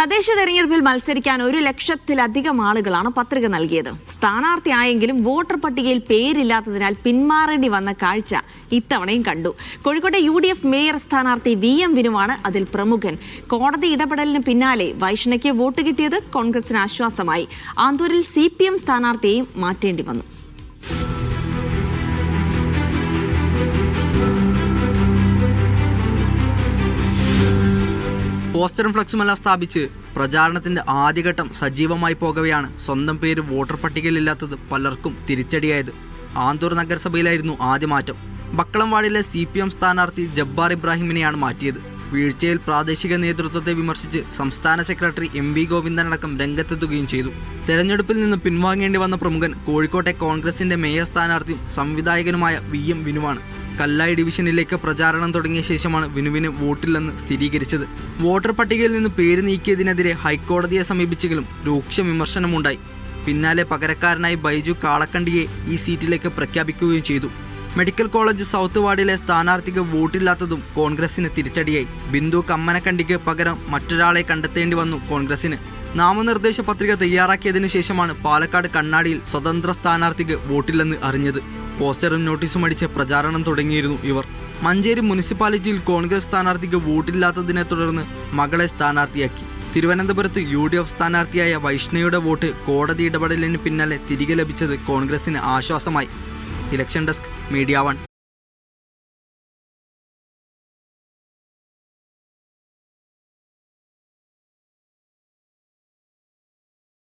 തദ്ദേശ തെരഞ്ഞെടുപ്പിൽ മത്സരിക്കാൻ ഒരു ലക്ഷത്തിലധികം ആളുകളാണ് പത്രിക നൽകിയത്. സ്ഥാനാർത്ഥിയായെങ്കിലും വോട്ടർ പട്ടികയിൽ പേരില്ലാത്തതിനാൽ പിന്മാറേണ്ടി വന്ന കാഴ്ച ഇത്തവണയും കണ്ടു. കോഴിക്കോട്ടെ യു മേയർ സ്ഥാനാർത്ഥി വി എം വിനുവാണ് അതിൽ പ്രമുഖൻ. കോടതി ഇടപെടലിന് പിന്നാലെ വൈഷ്ണയ്ക്ക് വോട്ട് കിട്ടിയത് കോൺഗ്രസിന് ആശ്വാസമായി. ആന്തൂരിൽ സി സ്ഥാനാർത്ഥിയെയും മാറ്റേണ്ടി വന്നു. പോസ്റ്ററും ഫ്ലക്സുമെല്ലാം സ്ഥാപിച്ച് പ്രചാരണത്തിന്റെ ആദ്യഘട്ടം സജീവമായി പോകവെയാണ് സ്വന്തം പേര് വോട്ടർ പട്ടികയിലില്ലാത്തത് പലർക്കും തിരിച്ചടിയായത്. ആന്തൂർ നഗരസഭയിലായിരുന്നു ആദ്യ മാറ്റം. ബക്കളം സി പി എം സ്ഥാനാർത്ഥി ജബ്ബാർ ഇബ്രാഹിമിനെയാണ് മാറ്റിയത്. വീഴ്ചയിൽ പ്രാദേശിക നേതൃത്വത്തെ വിമർശിച്ച് സംസ്ഥാന സെക്രട്ടറി എം വി ഗോവിന്ദനടക്കം രംഗത്തെത്തുകയും ചെയ്തു. തെരഞ്ഞെടുപ്പിൽ നിന്ന് പിൻവാങ്ങേണ്ടി വന്ന പ്രമുഖൻ കോഴിക്കോട്ടെ കോൺഗ്രസിന്റെ മേയർ സ്ഥാനാർത്ഥിയും സംവിധായകനുമായ വി എം വിനുവാണ്. കല്ലായി ഡിവിഷനിലേക്ക് പ്രചാരണം തുടങ്ങിയ ശേഷമാണ് വിനുവിന് വോട്ടില്ലെന്ന് സ്ഥിരീകരിച്ചത്. വോട്ടർ പട്ടികയിൽ നിന്ന് പേര് നീക്കിയതിനെതിരെ ഹൈക്കോടതിയെ സമീപിച്ചെങ്കിലും രൂക്ഷ വിമർശനമുണ്ടായി. പിന്നാലെ പകരക്കാരനായി ബൈജു കാളക്കണ്ടിയെ ഈ സീറ്റിലേക്ക് പ്രഖ്യാപിക്കുകയും ചെയ്തു. മെഡിക്കൽ കോളേജ് സൗത്ത് വാർഡിലെ സ്ഥാനാർത്ഥിക്ക് വോട്ടില്ലാത്തതും കോൺഗ്രസിന് തിരിച്ചടിയായി. ബിന്ദു കമ്മനക്കണ്ടിക്ക് പകരം മറ്റൊരാളെ കണ്ടെത്തേണ്ടി വന്നു കോൺഗ്രസിന്. നാമനിർദ്ദേശ പത്രിക തയ്യാറാക്കിയതിനു ശേഷമാണ് പാലക്കാട് കണ്ണാടിയിൽ സ്വതന്ത്ര സ്ഥാനാർത്ഥിക്ക് വോട്ടില്ലെന്ന് അറിഞ്ഞത്. പോസ്റ്ററും നോട്ടീസും അടിച്ച് പ്രചാരണം തുടങ്ങിയിരുന്നു ഇവർ. മഞ്ചേരി മുനിസിപ്പാലിറ്റിയിൽ കോൺഗ്രസ് സ്ഥാനാർത്ഥിക്ക് വോട്ടില്ലാത്തതിനെ തുടർന്ന് മകളെ സ്ഥാനാർത്ഥിയാക്കി. തിരുവനന്തപുരത്ത് യു ഡി എഫ് സ്ഥാനാർത്ഥിയായ വൈഷ്ണയുടെ വോട്ട് കോടതി ഇടപെടലിന് പിന്നാലെ തിരികെ ലഭിച്ചത് കോൺഗ്രസിന് ആശ്വാസമായി. Election desk Media One.